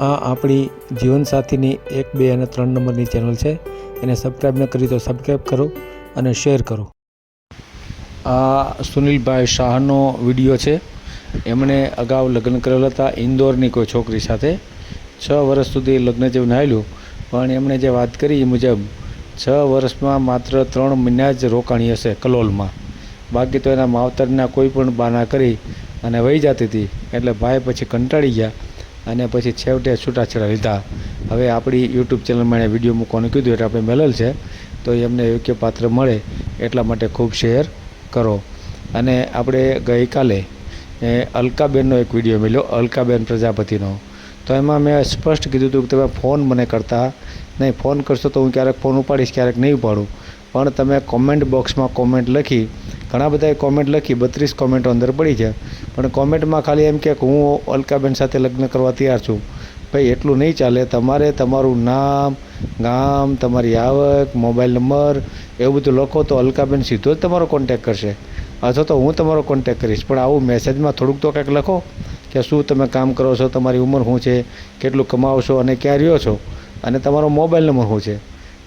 આ આપણી જીવનસાથીની એક, બે અને ત્રણ નંબરની ચેનલ છે. એને સબસ્ક્રાઈબ ન કરી તો સબસ્ક્રાઈબ કરો અને શેર કરો. આ સુનિલભાઈ શાહનો વીડિયો છે. એમણે અગાઉ લગ્ન કરેલા હતા ઇન્દોરની કોઈ છોકરી સાથે. છ વર્ષ સુધી લગ્ન જેવું હાલ્યું પણ એમણે જે વાત કરી એ મુજબ છ વર્ષમાં માત્ર ત્રણ મહિના જ રોકાણી હશે કલોલમાં. બાકી તો એના માવતરના કોઈ પણ બાના કરી અને વહી જતી હતી, એટલે ભાઈ પછી કંટાળી ગયા. અને પછી છેવટે છૂટાછેડા લીધા. હવે આપણી યુટ્યુબ ચેનલમાં એણે વીડિયો મૂકવાનું કીધું એટલે આપણે મેલેલ છે. તો એમને યોગ્ય પાત્ર મળે એટલા માટે ખૂબ શેર કરો. અને આપણે ગઈકાલે અલકાબેનનો એક વીડિયો મળ્યો અલકાબેન પ્રજાપતિનો. તો એમાં મેં સ્પષ્ટ કીધું હતું કે તમે ફોન મને કરતા નહીં, ફોન કરશો તો હું ક્યારેક ફોન ઉપાડીશ, ક્યારેક નહીં ઉપાડું. પણ તમે કોમેન્ટ બોક્સમાં કોમેન્ટ લખી ઘણા બધાએ કોમેન્ટ લખી, બત્રીસ કોમેન્ટો અંદર પડી છે. પણ કોમેન્ટમાં ખાલી એમ કે હું અલકાબેન સાથે લગ્ન કરવા તૈયાર છું. ભાઈ, એટલું નહીં ચાલે. તમારે તમારું નામ, ગામ, તમારી આવક, મોબાઈલ નંબર, એવું બધું લખો તો અલકાબેન સીધો જ તમારો કોન્ટેક કરશે. અથવા તો હું તમારો કોન્ટેક કરીશ. પણ આવું મેસેજમાં થોડુંક તો કંઈક લખો કે શું તમે કામ કરો છો, તમારી ઉંમર શું છે, કેટલું કમાવો છો અને ક્યાં રહ્યો છો? અને તમારો મોબાઈલ નંબર શું છે?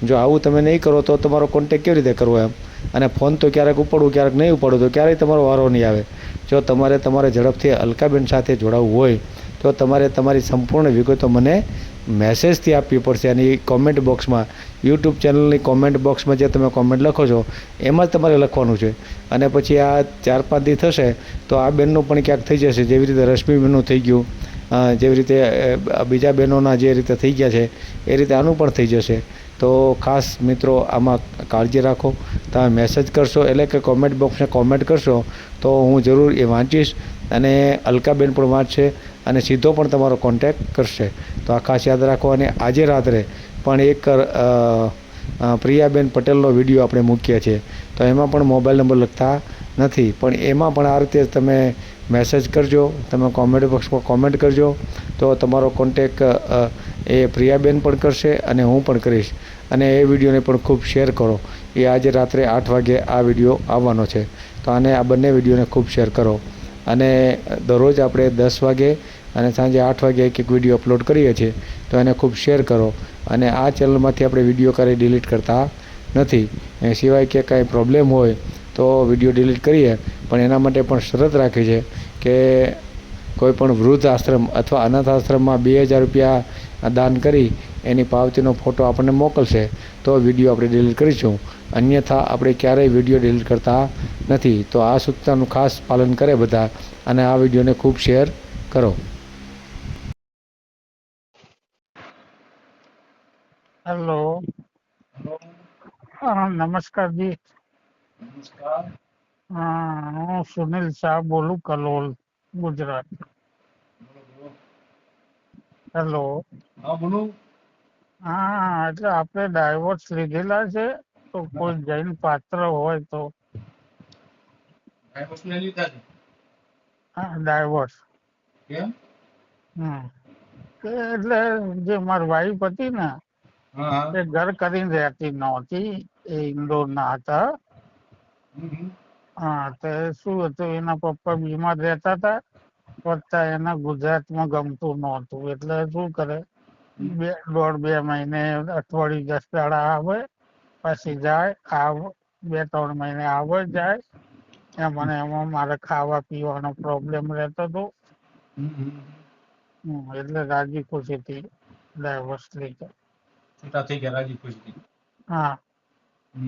જો આવું તમે નહીં કરો તો તમારો કોન્ટેક કેવી રીતે કરવો એમ? અને ફોન તો ક્યારેક ઉપાડું ક્યારેક નહીં ઉપાડું તો ક્યારેય તમારો વારો નહીં આવે. જો તમારે તમારે ઝડપથી અલકાબેન સાથે જોડાવવું હોય, તો તમારે તમારી સંપૂર્ણ વિગતો મને મેસેજથી આપવી પડશે અને એ કોમેન્ટ બોક્સમાં યુટ્યુબ ચેનલની કોમેન્ટ બોક્સમાં જે તમે કોમેન્ટ લખો છો, એમાં જ તમારે લખવાનું છે. અને પછી આ ચાર પાંચ દી થશે, તો આ બેનનું પણ ક્યાંક થઈ જશે. જેવી રીતે રશ્મિબેનનું થઈ ગયું જેવી રીતે બીજા બહેનોના જે રીતે થઈ ગયા છે, એ રીતે આનું પણ થઈ જશે. તો ખાસ મિત્રો આમાં કાળજી રાખો. તમે મેસેજ કરશો એટલે કે કોમેન્ટ બોક્સને કોમેન્ટ કરશો તો હું જરૂર એ વાંચીશ અને અલકાબેન પણ વાંચશે અને સીધો પણ તમારો કોન્ટેક્ટ કરશે. તો આ ખાસ યાદ રાખો અને આજે રાત્રે પણ એક પ્રિયાબેન પટેલનો વીડિયો આપણે મૂકીએ છીએ તો એમાં પણ મોબાઈલ નંબર લખતા નથી. પણ એમાં પણ આ રીતે તમે મેસેજ કરજો, તમે કોમેન્ટ બોક્સમાં કોમેન્ટ કરજો, તો તમારો કોન્ટેક એ પ્રિયાબેન પણ કરશે અને હું પણ કરીશ. અને એ વિડીયોને પણ ખૂબ શેર કરો. એ આજે રાત્રે આઠ વાગે આ વીડિયો આવવાનો છે. તો આને આ બંને વિડીયોને ખૂબ શેર કરો. અને દરરોજ આપણે દસ વાગે અને સાંજે આઠ વાગે એક એક વીડિયો અપલોડ કરીએ છીએ, તો એને ખૂબ શેર કરો. અને આ ચેનલમાંથી આપણે વીડિયો ક્યારેય ડિલીટ કરતા નથી. એ સિવાય કે કાંઈ પ્રોબ્લેમ હોય તો વીડિયો ડિલીટ કરીએ પણ એના માટે પણ શરત રાખી છે કે કોઈપણ વૃદ્ધ આશ્રમ અથવા અનાથ આશ્રમમાં બે હજાર રૂપિયા દાન કરી એની પાવતીનો ફોટો આપણને મોકલશે તો વીડિયો આપણે ડિલીટ કરીશું. અન્યથા આપણે ક્યારેય વીડિયો ડિલીટ કરતા નથી. તો આ સૂચનાનું ખાસ પાલન કરે બધા અને આ વિડીયોને ખૂબ શેર કરો. હેલો. હા નમસ્કાર જી. હા હું સુનિલ શાહ બોલું કલોલ ગુજરાત. હેલો. હા બોલો. હા એટલે આપણે ડાયવોર્સ લીધેલા છે તો કોઈ જૈન પાત્ર હોય તો. ડાયવોર્સ લઈ લીધા છે? હા ડાયવોર્સ કેમ? હમ. એટલે જે મારી વાઈફ હતી ને એ ઘર કરીને રહેતી નહોતી એ ઇન્દોરના હતા. હા તો શું હતું? એના પપ્પા બીમાર રહેતા હતા વત્તા એને ગુજરાતમાં ગમતું નહોતું. એટલે શું કરે? બે દોઢ બે મહિને અઠવાડિયું દસ દાડા આવે પછી જાય આવ બે ત્રણ મહિને આવે જાય. એમાં એમાં મારે ખાવા પીવાનો પ્રોબ્લેમ રહેતો હતો. એટલે રાજી ખુશીથી ડાયવર્સ લીધો છૂટા થઈ ગયા રાજી ખુશી હા તો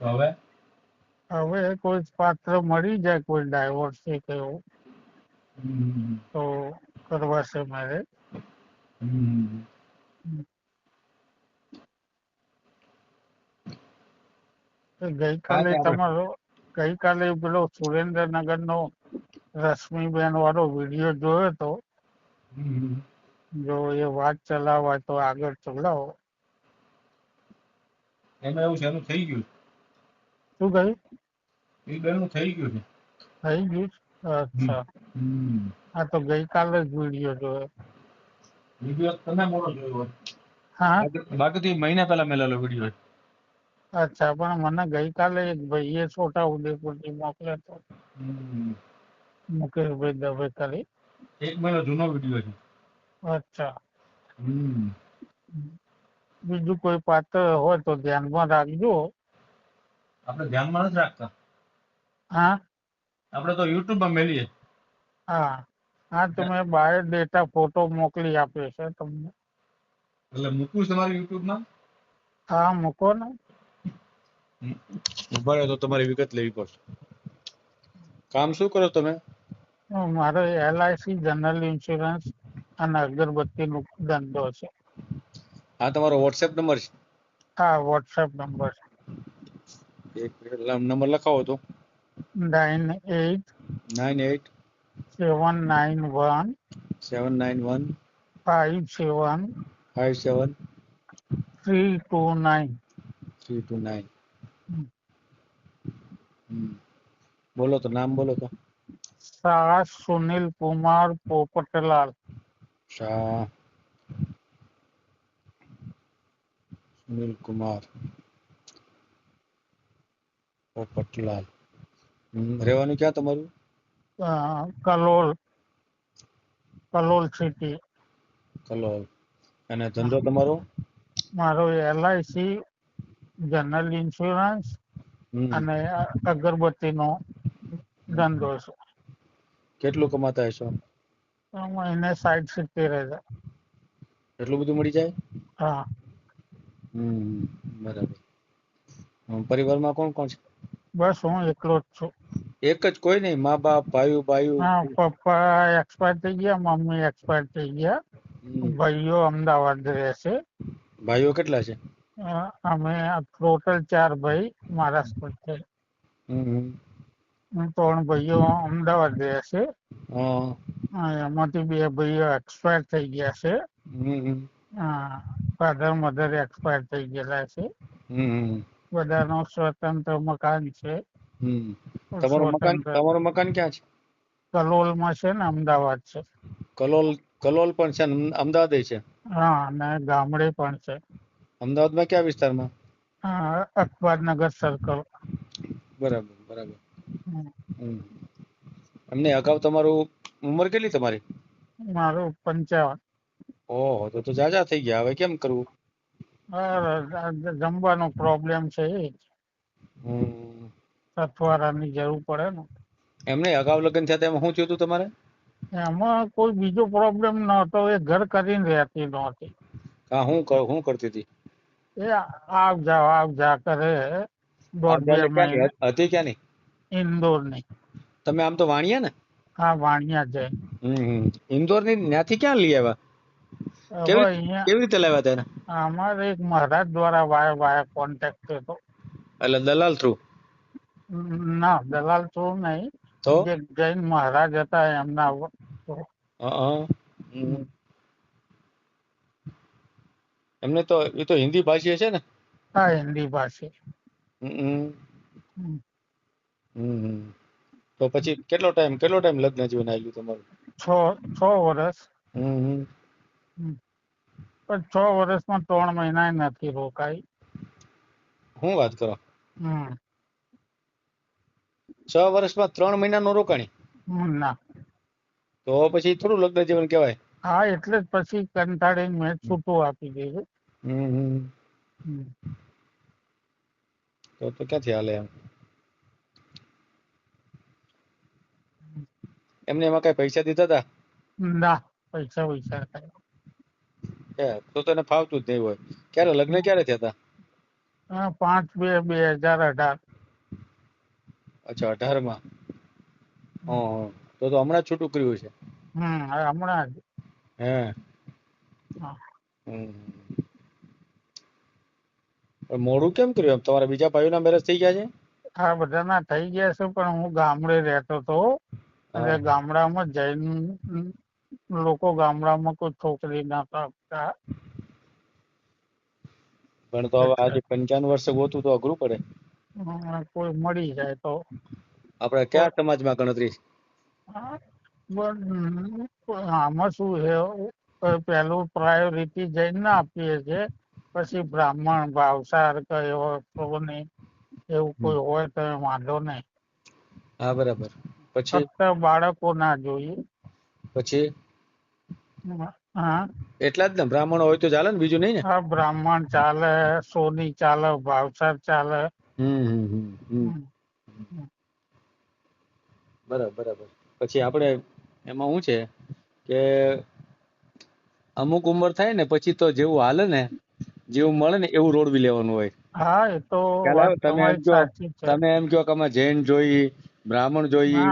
હવે? હવે કોઈ પાત્ર મળી જાય કોઈ ડાયવોર્સ કે એવું તો તો કરવાશે મારે. ગઈકાલે કાલે તમારો ગઈકાલે પેલો સુરેન્દ્રનગર નો રશ્મિબેન વાળો વીડિયો જોયો તો. જો એ વાત ચલાવાય તો આગળ ચલાવો. એમાં એવું છે એનું થઈ ગયું શું કહ્યું? એ બેનું થઈ ગયું છે. થઈ ગયું? અચ્છા. આ તો ગઈકાલે જ વીડિયો જોયો. વીડિયો તમે મોડો જોયો હા? બાકી- તો મહિના પહેલા મેલેલો વીડિયો અચ્છા પણ મને ગઈકાલે એક ભાઈએ છોટા ઉદેપુરથી મોકલ્યો હતો. મુકેશ મુકેશભાઈ દવે કરી એક મહિનો જૂનો વીડિયો છે. અચ્છા. બીજું કોઈ પાત્ર હોય તો ધ્યાનમાં રાખજો. આપણે ધ્યાનમાં નથી રાખતા. હા? આપણે તો યુટ્યુબમાં મેલીએ. હા. હા તમે બાયોડેટા ફોટો મોકલી આપ્યો છે તમને. એટલે મૂકું છે તમારી યુટ્યુબમાં હા મૂકો ને. ઊભા તો તમારી વિગત લેવી પડશે. કામ શું કરો તમે? મારો એલઆઈસી જનરલ ઇન્સ્યોરન્સ અને અગરબત્તીનો ધંધો છે. આ તમારો વોટ્સએપ નંબર છે. હા વોટ્સએપ નંબર એક નંબર લખાવો તો nine eight nine eight seven nine one seven nine one five seven five seven three two nine three two nine હમ. બોલો તો નામ બોલો તો શાહ સુનિલ કુમાર પોપટલાલ શાહ સુનિલ કુમાર પોપટલાલ રહેવાનું ક્યાં તમારું? કલોલ. કલોલ સિટી કલોલ. અને ધંધો તમારો? મારો એલઆઈસી જનરલ ઇન્સ્યોરન્સ અને અગરબત્તીનો ધંધો છે. કેટલું કમાતા હશો? મહિને સાઠ સિત્તેર હજાર. એટલું બધું મળી જાય? હા. હમ બરાબર. પરિવારમાં કોણ કોણ છે? બસ હું એકલો જ છું. એક જ કોઈ નહીં મા બાપ ભાઈઓ ભાઈઓ. હા પપ્પા એક્સપાયર થઈ ગયા મમ્મી એક્સપાયર થઈ ગયા. ભાઈઓ અમદાવાદ રહે છે ભાઈઓ કેટલા છે? અમે ટોટલ ચાર ભાઈ મહારાષ્ટ્ર છે. ત્રણ ભાઈઓ અમદાવાદ રહે છે એમાંથી બે ભાઈઓ એક્સપાયર થઈ ગયા છે. હમ. ફાધર મધર એક્સપાયર થઈ ગયેલા છે. હમ. બધાનો સ્વતંત્ર મકાન છે. તમારું મકાન તમારું મકાન ક્યાં છે? કલોલમાં છે ને અમદાવાદ છે. કલોલ કલોલ પણ છે અમદાવાદ છે? હા અને ગામડે પણ છે. અમદાવાદમાં કયા વિસ્તારમાં? અખબારનગર સર્કલ બરાબર બરાબર. એમને અગાઉ તમારું ઉંમર કેટલી તમારી? મારું પંચાવન. ઓહો તો તો જાજા થઈ ગયા. હવે કેમ કરવું? જમવાનો પ્રોબ્લેમ છે એ. સથવારાની જરૂર પડે ને. એમને અગાઉ લગ્ન થયા તેમાં શું થયું હતું તમારે? એમાં કોઈ બીજો પ્રોબ્લેમ નહોતો એ ઘર કરીને રહેતી નહોતી. હા હું હું કરતી હતી? એ આવ જા આવ જા કરે. હતી ક્યાં હતી ક્યાંની? ઇન્દોરની તમે આમ તો વાણિયા ને? હા વાણિયા છે હમ ઇન્દોરની ત્યાંથી ક્યાં લઈ આવ્યા? કેવી કેવી રીતે લાવ્યા હતા એને? અમારે એક મહારાજ દ્વારા વાય વાય કોન્ટેક્ટ થયો એટલે દલાલ થ્રુ ના દલાલ થ્રુ નહીં. તો? જે જૈન મહારાજ હતા એમના. એમને તો એ તો હિન્દી ભાષી છે ને? હા હિન્દી ભાષી. તો પછી કેટલો ટાઈમ કેટલો ટાઈમ લગ્ન જીવન આવ્યું તમારું? છ છ વર્ષ. હમ. પણ છ વર્ષમાં ત્રણ મહિના નથી રોકાઈ. શું વાત કરો? છ વર્ષમાં ત્રણ મહિના નો રોકાણી ના. તો પછી થોડું લગ્ન જીવન કહેવાય. હા એટલે જ પછી કંટાળીને મેં છૂટું આપી દીધું. તો તો ક્યાંથી હાલે એમ? એમને એમાં કઈ પૈસા દીધા હતા ના પૈસા પૈસા તો તને ફાવતું જ નહીં હોય. ક્યારે લગ્ન ક્યારે થયા હતા? હા, પાંચ બે બે હજાર અઢાર. અચ્છા અઢારમાં હં, તો તો હમણાં છૂટું કર્યું છે હમ હમણાં જ. હે? હમ. મોડું કેમ કર્યું તમારા બીજા ભાઈઓના મેરેજ થઈ ગયા છે? આ બધાના થઈ ગયા છે પણ હું ગામડે રહેતો હતો એટલે હા. ગામડામાં જૈન લોકો ગામડામાં કોઈ છોકરી ના આપતા પણ તો હવે આજે પંચાવન વર્ષે ગોતું તો અઘરું પડે. કોઈ મળી જાય તો. આપણે કયા સમાજમાં ગણતરી? આમાં શું છે? પેલું પ્રાયોરિટી જૈન ના આપીએ છે. પછી બ્રાહ્મણ ભાવસાર કે એવો કોને એવું કોઈ હોય તો વાંધો નહીં. હા બરાબર. પછી? બાળકો ના જોઈએ. પછી? હા. એટલા જ ને? બ્રાહ્મણ હોય તો ચાલે ને બીજું નહીં ને? હા બ્રાહ્મણ ચાલે સોની ચાલે ભાવસર ચાલે. બરાબર બરાબર. પછી આપણે એમાં શું છે કે અમુક ઉંમર થાય ને પછી તો જેવું હાલે ને જેવું મળે ને એવું રોડવી લેવાનું હોય. હા એ તો તમે એમ કહો તમે એમ કહો કે અમે જૈન જોઈ બ્રાહ્મણ જોઈ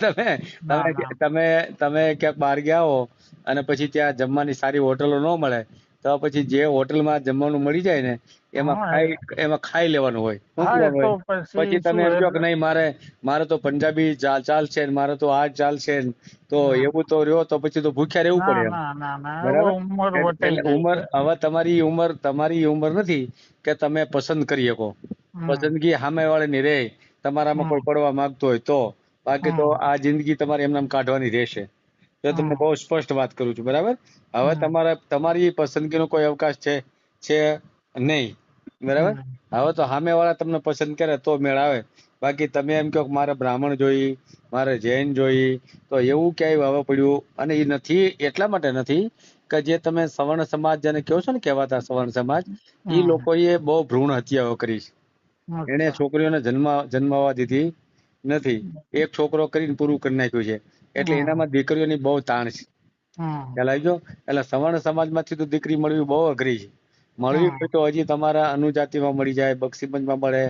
તમે તમે તમે ક્યાંક બહાર ગયા હો અને પછી ત્યાં જમવાની સારી હોટલો ન મળે તો પછી જે હોટલમાં જમવાનું મળી જાય ને એમાં ખાઈ એમાં ખાઈ લેવાનું હોય. પછી તમે એમ કહો કે નહીં મારે મારે તો પંજાબી ચાલ ચાલશે ને મારે તો આ ચાલ ચાલશે ને તો એવું તો રહ્યો તો પછી તો ભૂખ્યા રહેવું પડે ઉંમર છે. હવે તમારી ઉંમર તમારી ઉંમર નથી કે તમે પસંદ કરી શકો. પસંદગી સામે વાળાની રહે. તમારામાં કોઈ પડવા માંગતો હોય તો. બાકી તો આ જિંદગી તમારે એમનામ કાઢવાની રહેશે. તો તમને બહુ સ્પષ્ટ વાત કરું છું બરાબર? હવે તમારા તમારી પસંદગીનો કોઈ અવકાશ છે છે નહીં બરાબર? હવે તો સામે વાળા તમને પસંદ કરે તો મેળ આવે. બાકી તમે એમ કહો કે મારે બ્રાહ્મણ જોઈ મારે જૈન જોઈ તો એવું ક્યાંય હવે પડ્યું. અને એ નથી એટલા માટે નથી કે જે તમે સવર્ણ સમાજ જેને કહો છો ને કહેવાતા સવર્ણ સમાજ એ. લોકોએ બહુ ભ્રૂણ હત્યાઓ કરી છે. એને છોકરીઓને જન્મ જન્માવા દીધી નથી. એક છોકરો કરીને પૂરું કરી નાખ્યું છે. એટલે એનામાં દીકરીઓની બહુ તાણ છે. ખ્યાલ આવી ગયો? એટલે સવર્ણ સમાજમાંથી તો દીકરી મળવી બહુ અઘરી છે. મળવી. હોય તો હજી તમારા અનુજાતિમાં મળી જાય બક્ષીપંચમાં મળે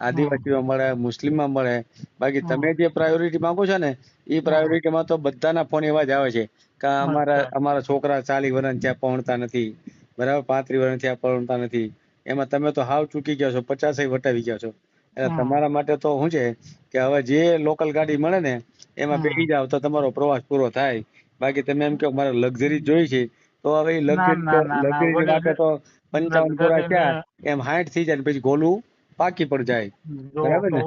આદિવાસીમાં મળે મુસ્લિમમાં મળે. બાકી તમે જે પ્રાયોરિટી માંગો છો ને એ પ્રાયોરિટીમાં તો બધાના ફોન એવા જ આવે છે કે અમારા અમારા છોકરા ચાલી વર્ષ ત્યાં પહોંચતા નથી. બરાબર? પાંત્રીસ વર્ષ ત્યાં પહોંચતા નથી. એમાં તમે તો હાવ ચૂકી ગયા છો પચાસેય વટાવી ગયા છો. એટલે તમારા માટે તો શું છે કે હવે જે લોકલ ગાડી મળે ને એમાં બેસી જાવ તો તમારો પ્રવાસ પૂરો થાય. બાકી તમે એમ કહો મારે લક્ઝરી જોઈ છે તો હવે એ લક્ઝરી લક્ઝરી માટે તો પંચાવન પૂરા થયા. એમ હાઈટ થઈ જાય પછી ગોલું. પાકી પણ જાય. બરાબર ને?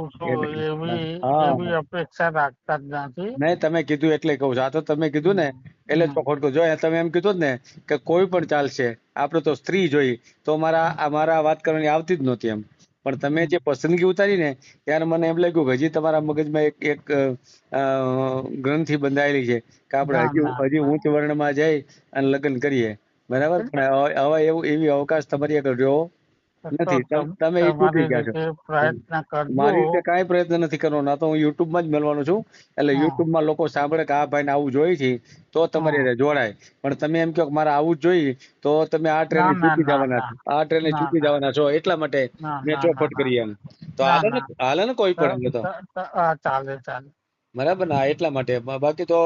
અપેક્ષા રાખતા જ નથી. નહીં તમે કીધું એટલે કહું છું. આ તો તમે કીધું ને એટલે જ હમ. જો તમે એમ કીધું જ ને કે કોઈ પણ ચાલશે આપણે તો સ્ત્રી જોઈ તો મારા અમારા વાત કરવાની આવતી જ નહોતી એમ. પણ તમે જે પસંદગી ઉતારી ને ત્યારે મને એમ લાગ્યું કે હજી તમારા મગજમાં એક એક ગ્રંથિ બંધાયેલી છે કે આપણે હજી હજી. ઉચ્ચ વર્ણમાં જઈ અને લગ્ન કરીએ. બરાબર? પણ હવે એવું એવી અવકાશ તમારી આગળ રહ્યો નથી તમ- તમ- તમે એ ચૂકી ગયા છો. પ્રયત્ન મારી રીતે કાંઈ પ્રયત્ન નથી કરવાનો. તો હું યુટ્યુબમાં જ મેળવાનો છું. એટલે. યુટ્યુબમાં લોકો સાંભળે કે આ ભાઈને આવું જોઈએ છે તો તમારી હારે જોડાય. પણ તમે એમ કહો કે મારે આવું જ જોઈએ તો તમે આ ટ્રેને ચૂકી જવાના છો આ ટ્રેન ચૂકી જવાના છો એટલા માટે મેં ચોપટ કરી એમ. તો હાલે ને હાલે ને કોઈ પણ તો ચાલે ચાલે. બરાબર ને એટલા માટે. બાકી તો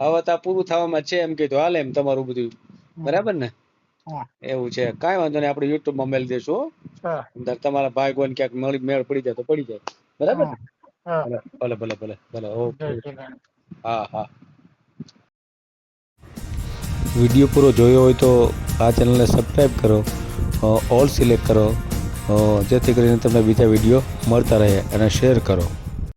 હવે તો પૂરું થવામાં છે એમ કીધું. હાલે એમ તમારું બધું. બરાબર ને. એવું છે. કઈ વાંધો નહીં આપણે યુટ્યુબમાં મેલી દઈશું. અંદર તમારા ભાઈ કોઈને ક્યાંક મળી મેળ પડી જાય તો પડી જાય. બરાબર ને હા. ભલે ભલે ભલે ભલે ઓકે. હા હા. વીડિયો પૂરો જોયો હોય તો આ ચેનલને સબસ્ક્રાઈબ કરો ઓલ સિલેક્ટ કરો જેથી કરીને તમને બીજા વીડિયો મળતા રહે અને શેર કરો.